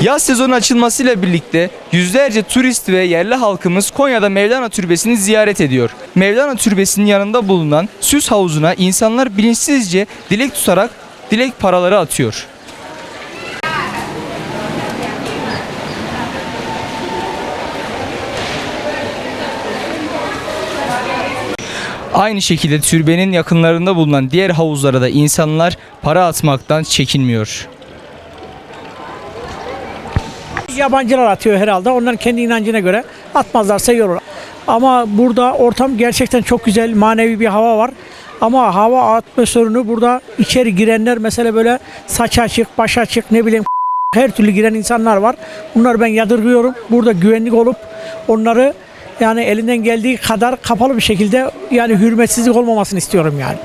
Yaz sezonu açılmasıyla birlikte yüzlerce turist ve yerli halkımız Konya'da Mevlana Türbesi'ni ziyaret ediyor. Mevlana Türbesi'nin yanında bulunan süs havuzuna insanlar bilinçsizce dilek tutarak dilek paraları atıyor. Aynı şekilde türbenin yakınlarında bulunan diğer havuzlara da insanlar para atmaktan çekinmiyor. Yabancılar atıyor herhalde. Onların kendi inancına göre atmazlarsa olur. Ama burada ortam gerçekten çok güzel, manevi bir hava var. Ama hava atmosferini burada içeri girenler mesela böyle saç açık, baş açık ne bileyim her türlü giren insanlar var. Bunları ben yadırgıyorum. Burada güvenlik olup onları yani elinden geldiği kadar kapalı bir şekilde yani hürmetsizlik olmamasını istiyorum yani.